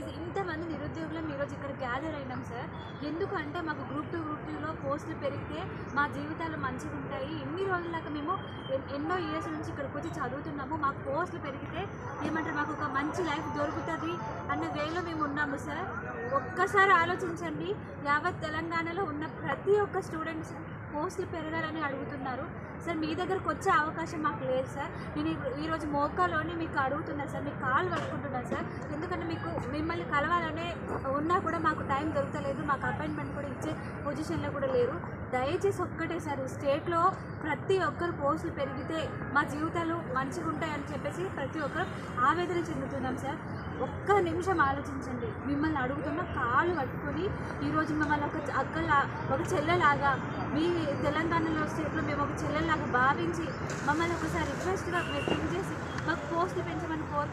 Please ఇంతమంది నిరుద్యోగులను ఈరోజు ఇక్కడ గ్యాదర్ అయినాం సార్. ఎందుకంటే మాకు గ్రూప్ టూ గ్రూప్ టూలో పోస్టులు పెరిగితే మా జీవితాలు మంచిగా ఉంటాయి. ఎన్ని రోజులక మేము ఎన్నో ఇయర్స్ నుంచి ఇక్కడికి వచ్చి చదువుతున్నాము. మాకు పోస్టులు పెరిగితే ఏమంటారు మాకు ఒక మంచి లైఫ్ దొరుకుతుంది అన్న వేలో మేము ఉన్నాము సార్. ఒక్కసారి ఆలోచించండి యావత్ తెలంగాణలో ఉన్న ప్రతి ఒక్క స్టూడెంట్స్ పోస్టులు పెరగాలని అడుగుతున్నారు. సార్ మీ దగ్గరకు వచ్చే అవకాశం మాకు లేదు సార్. నేను ఈరోజు మోకాలోనే మీకు అడుగుతున్నా సార్ మీకు కాల్ పట్టుకుంటున్నా సార్. మాకు అపాయింట్మెంట్ కూడా ఇచ్చే పొజిషన్లో కూడా లేరు. దయచేసి ఒక్కటే సార్ స్టేట్లో ప్రతి ఒక్కరు పోస్టులు పెరిగితే మా జీవితాలు మంచిగా ఉంటాయని చెప్పేసి ప్రతి ఒక్కరు ఆవేదన చెందుతున్నాం సార్. ఒక్క నిమిషం ఆలోచించండి. మిమ్మల్ని అడుగుతున్న కాళ్ళు పట్టుకొని ఈరోజు మిమ్మల్ని ఒక అక్కలా ఒక చెల్లెలాగా మీ తెలంగాణలో స్టేట్లో మేము ఒక చెల్లెలాగా భావించి మమ్మల్ని ఒకసారి రిక్వెస్ట్గా మీరు చేసి మాకు పోస్టులు పెంచమని కోరు